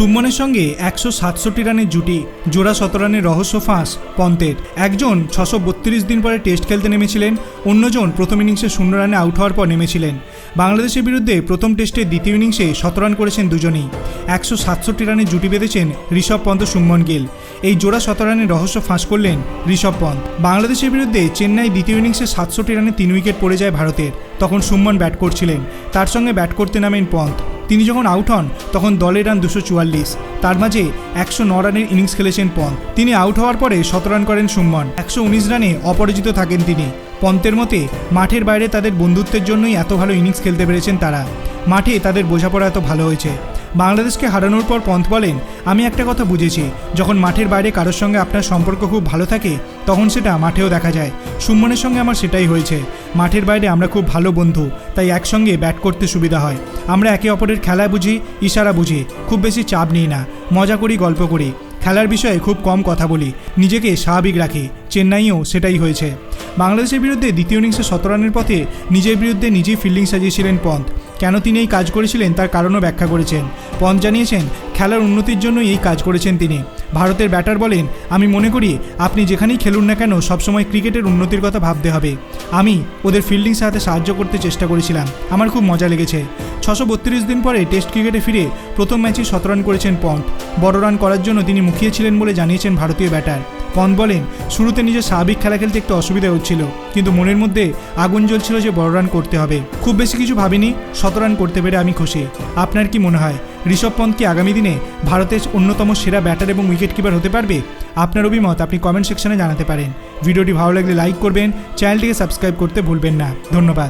সুমনের সঙ্গে একশো সাতষট্টি রানের জুটি, জোড়া শত রানের রহস্য ফাঁস পন্তের একজন ছশো বত্রিশ দিন পরে টেস্ট খেলতে নেমেছিলেন, অন্যজন প্রথম ইনিংসে শূন্য রানে আউট হওয়ার পর নেমেছিলেন। বাংলাদেশের বিরুদ্ধে প্রথম টেস্টে দ্বিতীয় ইনিংসে শত রান করেছেন দুজনেই। একশো সাতষট্টি রানের জুটি বেঁধেছেন ঋষভ পন্ত সুমন গিল। এই জোড়া শত রানের রহস্য ফাঁস করলেন ঋষভ পন্ত বাংলাদেশের বিরুদ্ধে চেন্নাই দ্বিতীয় ইনিংসে সাতষট্টি রানে তিন উইকেট পড়ে যায় ভারতের। তখন সুমন ব্যাট করছিলেন, তার সঙ্গে ব্যাট করতে নামেন পন্ত তিনি যখন আউট হন, তখন দলের রান দুশো চুয়াল্লিশ। তার মাঝে একশো ন রানের ইনিংস খেলেছেন পন্ত তিনি আউট হওয়ার পরে শত রান করেন সুম্মন একশো উনিশ রানে অপরাজিত থাকেন তিনি। পন্তের মতে, মাঠের বাইরে তাদের বন্ধুত্বের জন্যই এত ভালো ইনিংস খেলতে পেরেছেন তারা। মাঠে তাদের বোঝাপড়া এত ভালো হয়েছে। বাংলাদেশকে হারানোর পর পন্থ বলেন, আমি একটা কথা বুঝেছি। যখন মাঠের বাইরে কারোর সঙ্গে আপনার সম্পর্ক খুব ভালো থাকে, তখন সেটা মাঠেও দেখা যায়। সুমনের সঙ্গে আমার সেটাই হয়েছে। মাঠের বাইরে আমরা খুব ভালো বন্ধু, তাই একসঙ্গে ব্যাট করতে সুবিধা হয়। আমরা একে অপরের খেলা বুঝি, ইশারা বুঝি, খুব বেশি চাপ নিই না, মজা করি, গল্প করি। খেলার বিষয়ে খুব কম কথা বলি, নিজেকে স্বাভাবিক রাখি, চেন্নাইও সেটাই হয়েছে। বাংলাদেশের বিরুদ্ধে দ্বিতীয় ইনিংসে শত রানের পথে নিজের বিরুদ্ধে নিজেই ফিল্ডিং সাজিয়েছিলেন পন্থ। কেন তিনি এই কাজ করেছিলেন তার কারণও ব্যাখ্যা করেছেন। পন্থ জানিয়েছেন, খেলার উন্নতির জন্যই এই কাজ করেছেন তিনি। ভারতের ব্যাটার বলেন, আমি মনে করি, আপনি যেখানেই খেলুন না কেন, সবসময় ক্রিকেটের উন্নতির কথা ভাবতে হবে। আমি ওদের ফিল্ডিং সাথে সাহায্য করতে চেষ্টা করেছিলাম। আমার খুব মজা লেগেছে। ছশো বত্রিশ দিন পরে টেস্ট ক্রিকেটে ফিরে প্রথম ম্যাচে শতরান করেছেন পন্থ বড় রান করার জন্য তিনি মুখিয়েছিলেন বলে জানিয়েছেন ভারতীয় ব্যাটার। পন বলেন, শুরুতে নিজের স্বাভাবিক খেলা খেলতে একটু অসুবিধা হচ্ছিল, কিন্তু মনের মধ্যে আগুন জ্বলছিল যে বড় রান করতে হবে। খুব বেশি কিছু ভাবিনি, শত রান করতে পেরে আমি খুশি। আপনার কি মনে হয়, ঋষভ পন্থ কি আগামী দিনে ভারতের অন্যতম সেরা ব্যাটার এবং উইকেট কিপার হতে পারবে? আপনার অভিমত আপনি কমেন্ট সেকশনে জানাতে পারেন। ভিডিওটি ভালো লাগলে লাইক করবেন, চ্যানেলটিকে সাবস্ক্রাইব করতে ভুলবেন না। ধন্যবাদ।